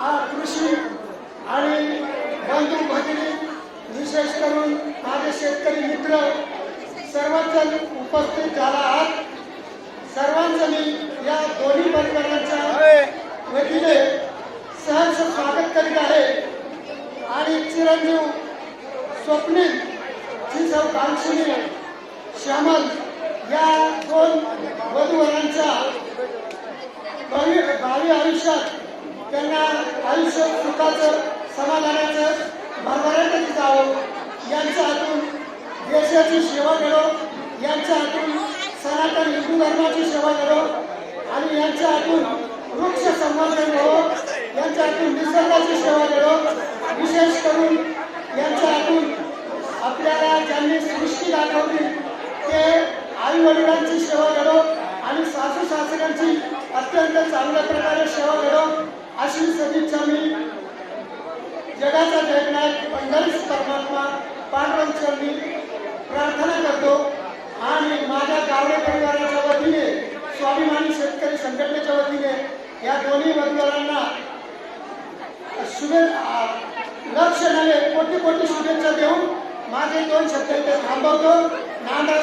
कृषी आणि बंधू भगिनी विशेष करून माझे शेतकरी मित्र सर्वच उपस्थित झाला आहात. सर्वांचं मी या दोन्ही परिवारांच्या वतीने सहर्ष स्वागत करीत आहे. आणि चिरंजीव स्वप्नील जिजाऊ कांक्षिणी श्यामल या दोन वधूवरांच्या आयुष्य सुखाचं समाधानाचं भरभराटच जावं. यांच्या हातून देशाची सेवा करो यांच्या हातून सनातन हिंदू धर्माची सेवा करो आणि यांच्या हातून वृक्ष संवर्धन हो यांच्या हातून निसर्गाची सेवा करो विशेष करून यांच्या हातून आपल्याला ज्यांनी सृष्टी दाखवली ते आई वडिलांची सेवा करो आणि सासू सासऱ्यांची अत्यंत चांगल्या प्रकारे सदिच्छा मी जगाचा जगनायक पंढरीस परमात्मा पांडुरंग चरणी प्रार्थना करतो. आणि माझ्या गावडे परिवाराच्या वतीने स्वाभिमानी शेतकरी संघटनेच्या वतीने या दोन्ही वधूवरांना शुभे लक्ष नव्हे कोटी कोटी शुभेच्छा देऊन माझे दोन शब्द इथे थांबवतो. नांदा